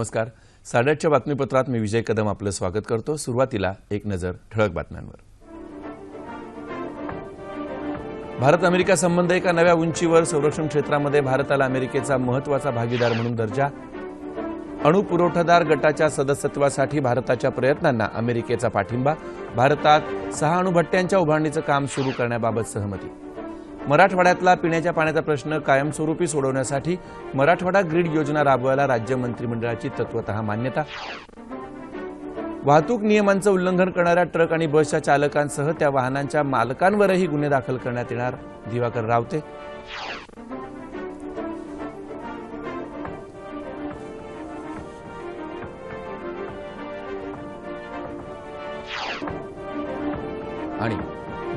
नमस्कार. साडेआठच्या बातमीपत्रात मी विजय कदम आपलं स्वागत करतो. सुरुवातीला एक नजर ठळक बातम्यांवर. भारत अमेरिका संबंध एका नव्या उंचीवर संरक्षण क्षेत्रामध्ये भारताला अमेरिकेचा महत्त्वाचा भागीदार म्हणून दर्जा. अणुपुरवठादार गटाच्या सदस्यत्वासाठी भारताच्या प्रयत्नांना अमेरिकेचा पाठिंबा. भारतात सहा अणुभट्ट्यांच्या उभारणीचं काम सुरू करण्याबाबत सहमती. मराठवाड्यातला पिण्याच्या पाण्याचा प्रश्न कायमस्वरूपी सोडवण्यासाठी मराठवाडा ग्रीड योजना राबवायला राज्य मंत्रिमंडळाची तत्वत मान्यता. वाहतूक नियमांचं उल्लंघन करणाऱ्या ट्रक आणि बसच्या चालकांसह त्या वाहनांच्या मालकांवरही गुन्हे दाखल करण्यात येणार दिवाकर रावते.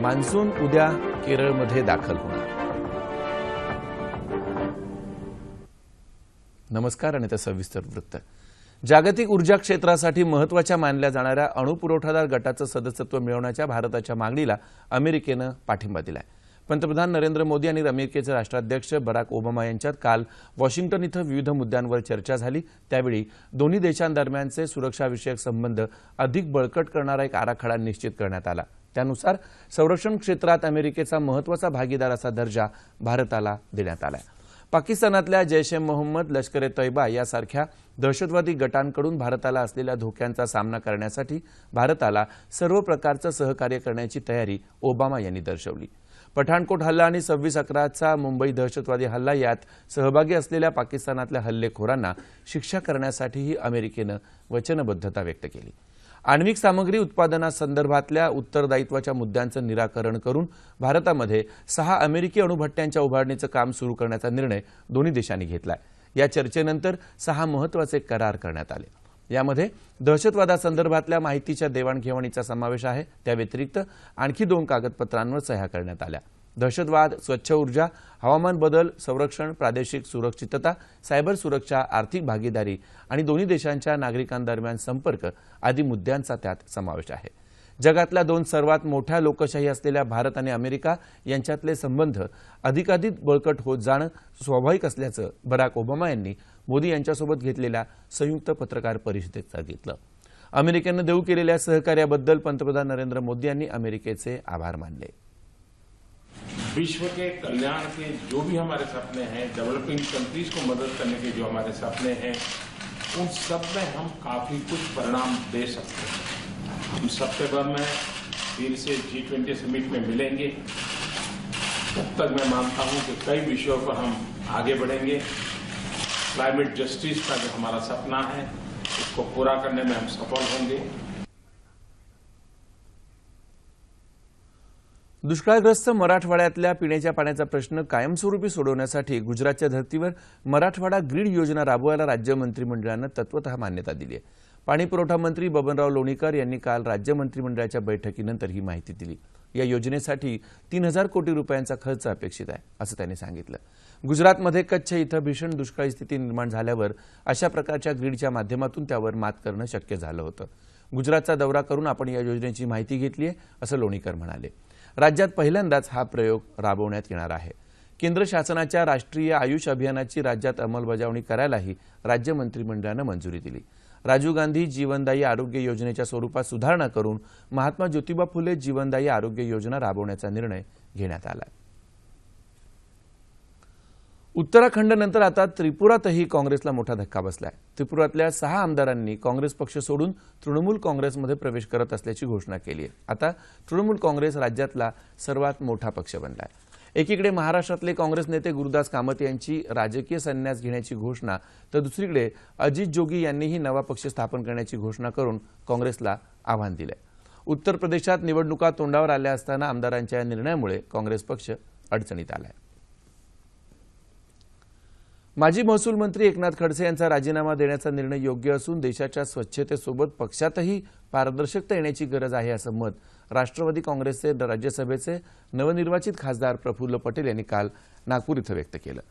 मान्सून उद्या केरळमध्ये दाखल होणार. नमस्कार आणि त्या सविस्तर वृत्त. जागतिक ऊर्जा क्षेत्रासाठी महत्त्वाच्या मानल्या जाणाऱ्या अणुपुरवठादार गटाचं सदस्यत्व मिळवण्याच्या भारताच्या मागणीला अमेरिकेनं पाठिंबा दिलाय. पंतप्रधान नरेंद्र मोदी आणि अमेरिकेचे राष्ट्राध्यक्ष बराक ओबामा यांच्यात काल वॉशिंग्टन इथं विविध मुद्द्यांवर चर्चा झाली. त्यावेळी दोन्ही देशांदरम्यानचे सुरक्षाविषयक संबंध अधिक बळकट करणारा एक आराखडा निश्चित करण्यात आला. त्यानुसार संरक्षण क्षेत्रात अमेरिकेचा महत्त्वाचा भागीदार असा दर्जा भारताला देण्यात आला पाकिस्तानातल्या जैश ए मोहम्मद लष्कर ए तैबा यासारख्या दहशतवादी गटांकडून भारताला असलेल्या धोक्यांचा सामना करण्यासाठी भारताला सर्व प्रकारचं सहकार्य करण्याची तयारी ओबामा यांनी दर्शवली. पठाणकोट हल्ला आणि सव्वीस अकराचा मुंबई दहशतवादी हल्ला यात सहभागी असलेल्या पाकिस्तानातल्या हल्लेखोरांना शिक्षा करण्यासाठीही अमेरिकेनं वचनबद्धता व्यक्त केली. आण्विक सामग्री उत्पादनासंदर्भातल्या उत्तरदायित्वाच्या मुद्द्यांचं निराकरण करून भारतामध्ये सहा अमेरिकी अणुभट्ट्यांच्या उभारणीचं काम सुरू करण्याचा निर्णय दोन्ही देशांनी घेतलाय. या चर्चेनंतर सहा महत्त्वाचे करार करण्यात आले. यामध्ये दहशतवादासंदर्भातल्या माहितीच्या देवाणघेवाणीचा समावेश आहे त्या व्यतिरिक्त आणखी दोन कागदपत्रांवर सह्या करण्यात आल्या. दहशतवाद स्वच्छ ऊर्जा हवामान बदल संरक्षण प्रादेशिक सुरक्षितता सायबर सुरक्षा आर्थिक भागीदारी आणि दोन्ही देशांच्या नागरिकांदरम्यान संपर्क आदी मुद्द्यांचा त्यात समावेश आहे. जगातल्या दोन सर्वात मोठ्या लोकशाही असलेल्या भारत आणि अमेरिका यांच्यातले संबंध अधिकाधिक बळकट होत जाणं स्वाभाविक असल्याचं बराक ओबामा यांनी मोदी यांच्यासोबत घेतलेल्या संयुक्त पत्रकार परिषदेत सांगितलं. अमेरिकेनं देऊ केलेल्या सहकार्याबद्दल पंतप्रधान नरेंद्र मोदी यांनी अमेरिकेचे आभार मानले. विश्व के कल्याण के जो भी हमारे सपने हैं डेवलपिंग कंट्रीज़ को मदद करने के जो हमारे सपने हैं, उन सब में हम काफ़ी कुछ परिणाम दे सकते हैं। हम सितंबर में फिर से जी ट्वेंटी समिट में मिलेंगे। तब तक मैं मानता हूँ कि कई विषयों पर हम आगे बढ़ेंगे। क्लाइमेट जस्टिस का जो हमारा सपना है, उसको पूरा करने में हम सफल होंगे। दुष्काळग्रस्त मराठवाड्यातल्या पिण्याच्या पाण्याचा प्रश्न कायमस्वरूपी सोडवण्यासाठी गुजरातच्या धर्तीवर मराठवाडा ग्रीड योजना राबवायला राज्य मंत्रिमंडळानं तत्वत मान्यता दिली आहे. पाणीपुरवठा मंत्री बबनराव लोणीकर यांनी काल राज्य मंत्रिमंडळाच्या बैठकीनंतर ही माहिती दिली. या योजनेसाठी तीन हजार कोटी रुपयांचा खर्च अपेक्षित आहे असं त्यांनी सांगितलं. गुजरातमध्ये कच्छ इथं भीषण दुष्काळी स्थिती निर्माण झाल्यावर अशा प्रकारच्या ग्रीडच्या माध्यमातून त्यावर मात करणं शक्य झालं होतं. गुजरातचा दौरा करून आपण या योजनेची माहिती घेतली आहे असं लोणीकर म्हणाले. राज्यात पहिल्यांदाच हा प्रयोग राबवण्यात येणार आहे. केंद्र शासनाच्या राष्ट्रीय आयुष अभियानाची राज्यात अंमलबजावणी करायलाही राज्य मंत्रिमंडळानं मंजुरी दिली. राजीव गांधी जीवनदायी आरोग्य योजनेच्या स्वरूपात सुधारणा करून महात्मा ज्योतिबा फुले जीवनदायी आरोग्य योजना राबवण्याचा निर्णय घेण्यात आला. आहे उत्तराखंडनंतर आता त्रिपुरातही काँग्रेसला मोठा धक्का बसलाय. त्रिपुरातल्या सहा आमदारांनी काँग्रेस पक्ष सोडून तृणमूल काँग्रेसमध्ये प्रवेश करत असल्याची घोषणा केली आहे. आता तृणमूल काँग्रेस राज्यातला सर्वात मोठा पक्ष बनलाय. एकीकडे महाराष्ट्रातले काँग्रेस नेते गुरुदास कामत यांची राजकीय संन्यास घेण्याची घोषणा तर दुसरीकडे अजित जोगी यांनीही नवा पक्ष स्थापन करण्याची घोषणा करून काँग्रेसला आव्हान दिलंय. उत्तर प्रदेशात निवडणुका तोंडावर आल्या असताना आमदारांच्या या निर्णयामुळे काँग्रेस पक्ष अडचणीत आलाय. माजी महसूल मंत्री एकनाथ खडसे यांचा राजीनामा देण्याचा निर्णय योग्य असून देशाच्या स्वच्छतेसोबत पक्षातही पारदर्शकता येण्याची गरज आहे असं मत राष्ट्रवादी काँग्रेसचे राज्यसभेचे नवनिर्वाचित खासदार प्रफुल्ल पटेल यांनी काल नागपूर इथं व्यक्त केलं.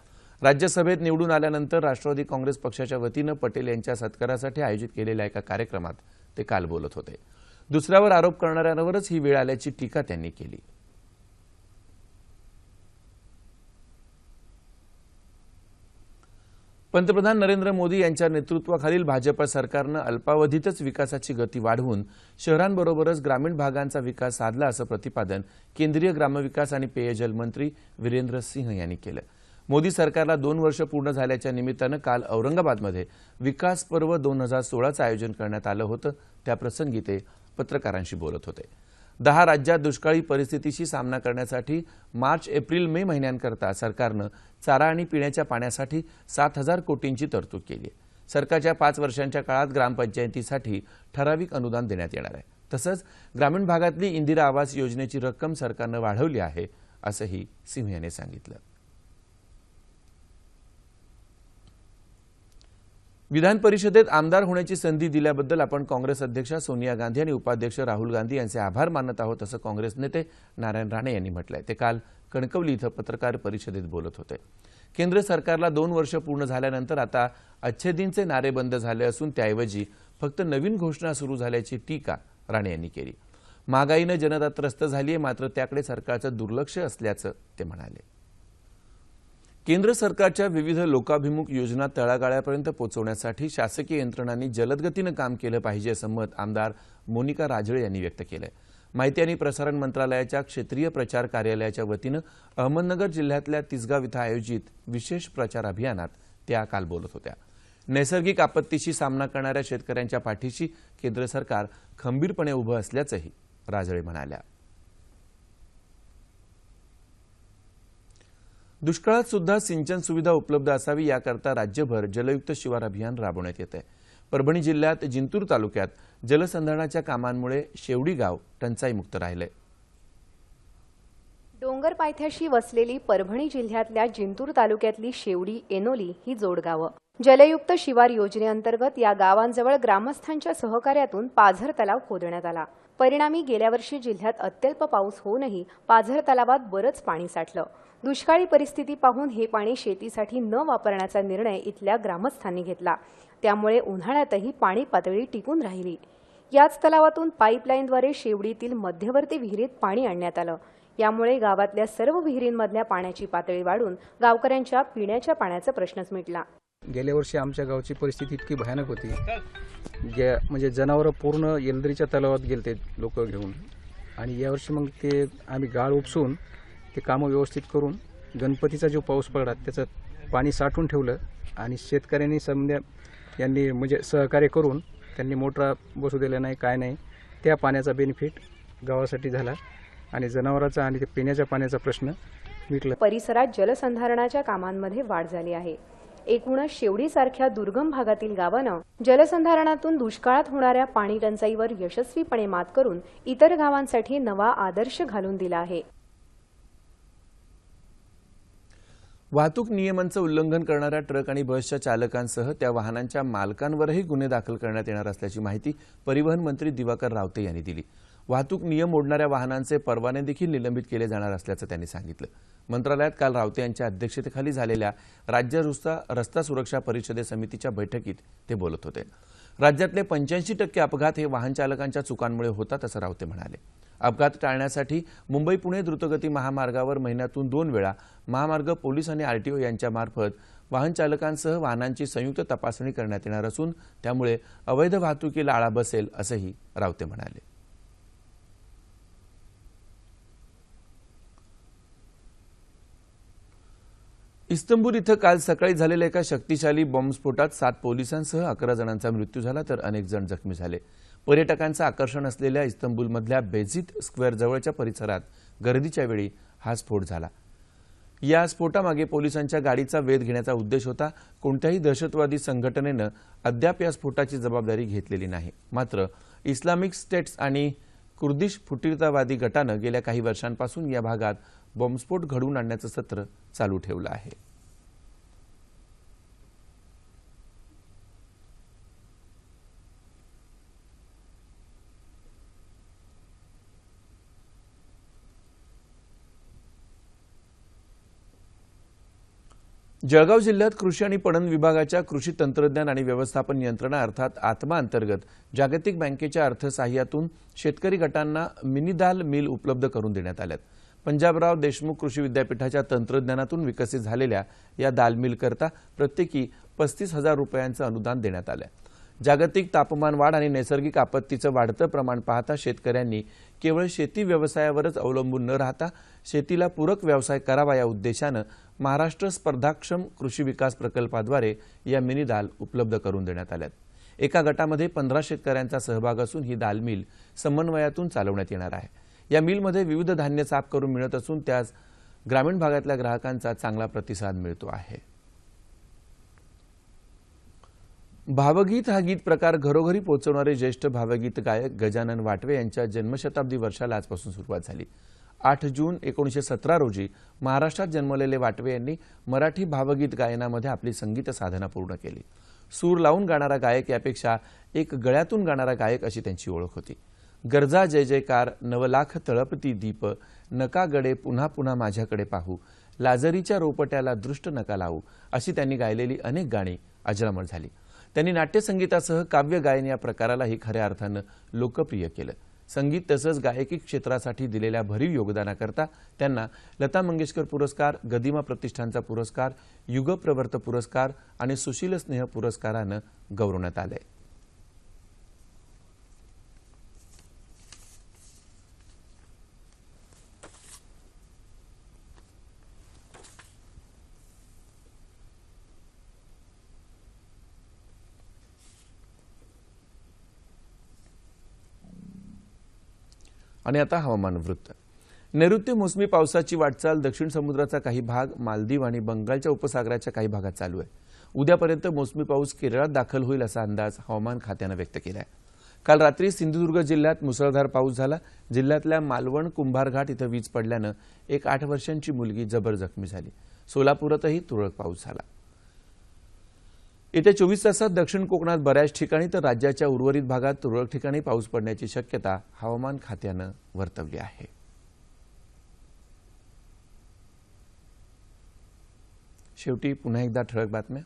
राज्यसभेत निवडून आल्यानंतर राष्ट्रवादी काँग्रेस पक्षाच्या वतीनं पटेल यांच्या सत्कारासाठी आयोजित केलेल्या एका कार्यक्रमात ते काल बोलत होते. दुसऱ्यावर आरोप करणाऱ्यांवरच ही वेळ आल्याची टीका त्यांनी केली. पंतप्रधान नरेंद्र मोदी यांच्या नेतृत्वाखालील भाजप सरकारनं अल्पावधीतच विकासाची गती वाढवून शहरांबरोबरच ग्रामीण भागांचा विकास साधला असं प्रतिपादन केंद्रीय ग्रामविकास आणि पेयजल मंत्री वीरेंद्र सिंह यांनी केलं. मोदी सरकारला दोन वर्ष पूर्ण झाल्याच्या निमित्तानं काल औरंगाबादमध्ये विकास पर्व दोन हजार सोळाचं आयोजन करण्यात आलं होतं. त्याप्रसंगी ते पत्रकारांशी बोलत होते. दहा राज्यात दुष्काळी परिस्थितीशी सामना करण्यासाठी मार्च एप्रिल मे महिन्यांकरता सरकारनं चारा आणि पिण्याच्या पाण्यासाठी सात हजार कोटींची तरतूद केली आहे. सरकारच्या पाच वर्षांच्या काळात ग्रामपंचायतीसाठी ठराविक अनुदान देण्यात येणार आहे. तसंच ग्रामीण भागातली इंदिरा आवास योजनेची रक्कम सरकारनं वाढवली आहे असंही सिंह यांनी सांगितलं. विधान परिषदेत आमदार होण्याची संधी दिल्याबद्दल आपण काँग्रेस अध्यक्षा सोनिया गांधी आणि उपाध्यक्ष राहुल गांधी यांचे आभार मानत आहोत असं काँग्रेस नेते नारायण राणे यांनी म्हटलंय. ते काल कणकवली इथं पत्रकार परिषदेत बोलत होते. केंद्र सरकारला दोन वर्ष पूर्ण झाल्यानंतर आता अच्छे दिनचे नारे बंद झाले असून त्याऐवजी फक्त नवीन घोषणा सुरू झाल्याची टीका राणे यांनी केली. महागाईनं जनता त्रस्त झाली आहे मात्र त्याकडे सरकारचं दुर्लक्ष असल्याचं ते म्हणाले. केंद्र सरकारच्या विविध लोकाभिमुख योजना तळागाळापर्यंत पोहोचवण्यासाठी शासकीय यंत्रणांनी जलदगतीनं काम केलं पाहिजे असं मत आमदार मोनिका राजळे यांनी व्यक्त केलंय. माहिती आणि प्रसारण मंत्रालयाच्या क्षेत्रीय प्रचार कार्यालयाच्या वतीनं अहमदनगर जिल्ह्यातल्या तिसगाव इथं आयोजित विशेष प्रचार अभियानात त्या काल बोलत होत्या. नैसर्गिक आपत्तीशी सामना करणाऱ्या शेतकऱ्यांच्या पाठीशी केंद्र सरकार खंबीरपणे उभं असल्याचंही राजळे म्हणाल्या. दुष्काळात सुद्धा सिंचन सुविधा उपलब्ध असावी याकरता राज्यभर जलयुक्त शिवार अभियान राबवण्यात येत आहे परभणी जिल्ह्यात जिंतूर तालुक्यात जलसंधारणाच्या कामांमुळे शेवडी गाव टंचाईमुक्त राहिलंय. डोंगर पायथ्याशी वसलेली परभणी जिल्ह्यातल्या जिंतूर तालुक्यातली शेवडी एनोली ही जोडगावं जलयुक्त शिवार योजनेअंतर्गत या गावांजवळ ग्रामस्थांच्या सहकार्यातून पाझर तलाव खोदण्यात आला. परिणामी गेल्या वर्षी जिल्ह्यात अत्यल्प पाऊस होऊनही पाझर तलावात बरंच पाणी साठलं. दुष्काळी परिस्थिती पाहून हे पाणी शेतीसाठी न वापरण्याचा निर्णय इथल्या ग्रामस्थांनी घेतला. त्यामुळे उन्हाळ्यातही पाणी पातळी टिकून राहिली. याच तलावातून पाईपलाईनद्वारे शेवडीतील मध्यवर्ती विहिरीत पाणी आणण्यात आलं. यामुळे गावातल्या सर्व विहिरींमधल्या पाण्याची पातळी वाढून गावकऱ्यांच्या पिण्याच्या पाण्याचा प्रश्नच मिटला. गेल्या वर्षी आमच्या गावची परिस्थिती इतकी भयानक होती. गे म्हणजे जनावरं पूर्ण येलदरीच्या तलावात गेलते लोक घेऊन. आणि यावर्षी मग ते आम्ही गाळ उपसून ते कामं व्यवस्थित करून गणपतीचा जो पाऊस पडला त्याचं पाणी साठवून ठेवलं आणि शेतकऱ्यांनी समजा यांनी म्हणजे सहकार्य करून त्यांनी मोटरा बसू दिल्या नाही काय नाही त्या पाण्याचा बेनिफिट गावासाठी झाला. आणि जनावरांचा आणि ते पिण्याच्या पाण्याचा प्रश्न मिटला. परिसरात जलसंधारणाच्या कामांमध्ये वाढ झाली आहे. एकूणच शेवडीसारख्या दुर्गम भागातील गावानं जलसंधारणातून दुष्काळात होणाऱ्या पाणी टंचाईवर यशस्वीपणे मात करून इतर गावांसाठी नवा आदर्श घालून दिला आहे. वाहतूक नियमांचं उल्लंघन करणाऱ्या ट्रक आणि बसच्या चालकांसह त्या वाहनांच्या मालकांवरही गुन्हे दाखल करण्यात येणार असल्याची माहिती परिवहन मंत्री दिवाकर रावते यांनी दिली. वाहतूक नियम मोडणाऱ्या वाहनांचे परवाने देखील निलंबित केले जाणार असल्याचं त्यांनी सांगितलं. मंत्रालयात काल रावते यांच्या अध्यक्षतेखाली झालेल्या राज्य रस्ता रस्ता सुरक्षा परिषदे समितीच्या बैठकीत ते बोलत होते. राज्यातले पंच्याऐंशी टक्के अपघात हे वाहन चालकांच्या चुकांमुळे होतात असं रावते म्हणाले. अपघात टाळण्यासाठी मुंबई पुणे द्रुतगती महामार्गावर महिन्यातून दोन वेळा महामार्ग पोलीस आणि आरटीओ यांच्यामार्फत वाहन चालकांसह वाहनांची संयुक्त तपासणी करण्यात येणार असून त्यामुळे अवैध वाहतुकीला आळा बसेल असंही रावते म्हणाले. इस्तंबूल इथं काल सकाळी झालेल्या एका शक्तिशाली बॉम्बस्फोटात सात पोलिसांसह अकरा जणांचा मृत्यू झाला तर अनेक जण जखमी झाले. पर्यटकांचं आकर्षण असलेल्या इस्तंबूलमधल्या बेझित स्क्वेअर जवळच्या परिसरात गर्दीच्या वेळी हा स्फोट झाला. या स्फोटामागे पोलिसांच्या गाडीचा वेध घेण्याचा उद्देश होता. कोणत्याही दहशतवादी संघटनेनं अद्याप या स्फोटाची जबाबदारी घेतलेली नाही. मात्र इस्लामिक स्टेट्स आणि कुर्दिश फुटीरतावादी गटानं गेल्या काही वर्षांपासून या भागात बॉम्बस्फोट घडवून आणण्याचं सत्र चालू ठेवलं आहे. जळगाव जिल्ह्यात कृषी आणि पणन विभागाच्या कृषी तंत्रज्ञान आणि व्यवस्थापन यंत्रणा अर्थात आत्मा अंतर्गत जागतिक बँकेच्या अर्थसहाय्यातून शेतकरी गटांना मिनी दाल मिल उपलब्ध करून देण्यात आल्यात. पंजाबराव देशमुख कृषी विद्यापीठाच्या तंत्रज्ञानातून विकसित झालेल्या या दाल मिलकरता प्रत्येकी पस्तीस हजार रुपयांचं अनुदान देण्यात आलं जागतिक तापमान वाढ आणि नैसर्गिक आपत्तीचं वाढतं प्रमाण पाहता शेतकऱ्यांनी केवळ शेती व्यवसायावरच अवलंबून न राहता शेतीला पूरक व्यवसाय करावा या उद्देशानं महाराष्ट्र स्पर्धाक्षम कृषी विकास प्रकल्पाद्वारे या मिनी दाल उपलब्ध करून देण्यात आल्यात. एका गटामध्ये पंधरा शेतकऱ्यांचा सहभाग असून ही दाल मिल समन्वयातून चालवण्यात येणार आहे. या मिलमध्ये विविध धान्य साफ करून मिळत असून त्यास ग्रामीण भागातल्या ग्राहकांचा चांगला प्रतिसाद मिळतो आहे. भावगीत हा गीत प्रकार घरोघरी पोहोचवणारे ज्येष्ठ भावगीत गायक गजानन वाटवे यांच्या जन्मशताब्दी वर्षाला आजपासून सुरुवात झाली. आठ जून एकोणीसशे सतरा रोजी महाराष्ट्रात जन्मलेले वाटवे यांनी मराठी भावगीत गायनामध्ये आपली संगीत साधना पूर्ण केली. सूर लावून गाणारा गायक यापेक्षा एक गळ्यातून गाणारा गायक अशी त्यांची ओळख होती. गरजा जय जयकार नवलाख तळपती दीप नका गडे पुन्हा पुन्हा माझ्याकडे पाहू लाजरीच्या रोपट्याला दृष्ट नका लावू अशी त्यांनी गायलेली अनेक गाणी अजरामर झाली. त्यांनी नाट्यसंगीतासह काव्य गायन या प्रकारालाही खऱ्या अर्थानं लोकप्रिय केलं. संगीत तसंच गायकी क्षेत्रासाठी दिलेल्या भरीव योगदानाकरता त्यांना लता मंगेशकर पुरस्कार गदिमा प्रतिष्ठानचा पुरस्कार युगप्रवर्त पुरस्कार आणि सुशील स्नेह पुरस्कारानं गौरवण्यात आलंय. आणि आता हवामान वृत्त. नैऋत्य मोसमी पावसाची वाटचाल दक्षिण समुद्राचा काही भाग मालदीव आणि बंगालच्या उपसागराच्या काही भागात चालू आहे. उद्यापर्यंत मोसमी पाऊस केरळात दाखल होईल असा अंदाज हवामान खात्यानं व्यक्त केला आहे काल रात्री सिंधुदुर्ग जिल्ह्यात मुसळधार पाऊस झाला. जिल्ह्यातल्या मालवण कुंभारघाट इथं वीज पडल्यानं एक आठ वर्षांची मुलगी जबर जखमी झाली. सोलापुरातही तुरळक पाऊस झाला. येत्या चोवीस तासात दक्षिण कोकणात बऱ्याच ठिकाणी तर राज्याच्या उर्वरित भागात तुरळक ठिकाणी पाऊस पडण्याची शक्यता हवामान खात्यानं वर्तवली आहे. शेवटी पुन्हा एकदा ठळक बातम्या.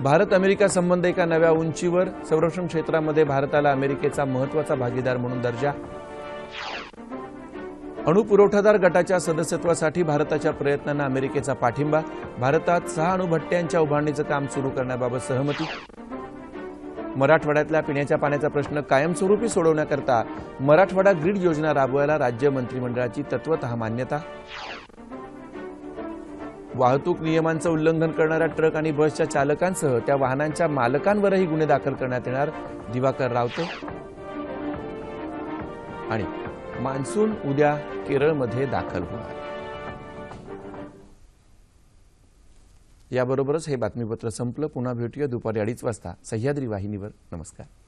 भारत अमेरिका संबंध एका नव्या उंचीवर. संरक्षण क्षेत्रामध्ये भारताला अमेरिकेचा महत्त्वाचा भागीदार म्हणून दर्जा. अणुपुरवठादार गटाच्या सदस्यत्वासाठी भारताच्या प्रयत्नांना अमेरिकेचा पाठिंबा भारतात सहा अणुभट्ट्यांच्या उभारणीचं काम सुरू करण्याबाबत सहमती. मराठवाड्यातल्या पिण्याच्या पाण्याचा प्रश्न कायमस्वरूपी सोडवण्याकरता मराठवाडा ग्रीड योजना राबवायला राज्य मंत्रिमंडळाची तत्वत मान्यता. वाहतूक नियमांचं उल्लंघन करणाऱ्या ट्रक आणि बसच्या चालकांसह त्या वाहनांच्या मालकांवरही गुन्हे दाखल करण्यात येणार दिवाकर रावते. आणि मान्सून उद्या केरळमध्ये दाखल होणार. याबरोबरच हे बातमीपत्र संपलं. पुन्हा भेटूया दुपारी अडीच वाजता. सह्याद्री वाहिनीवर. नमस्कार.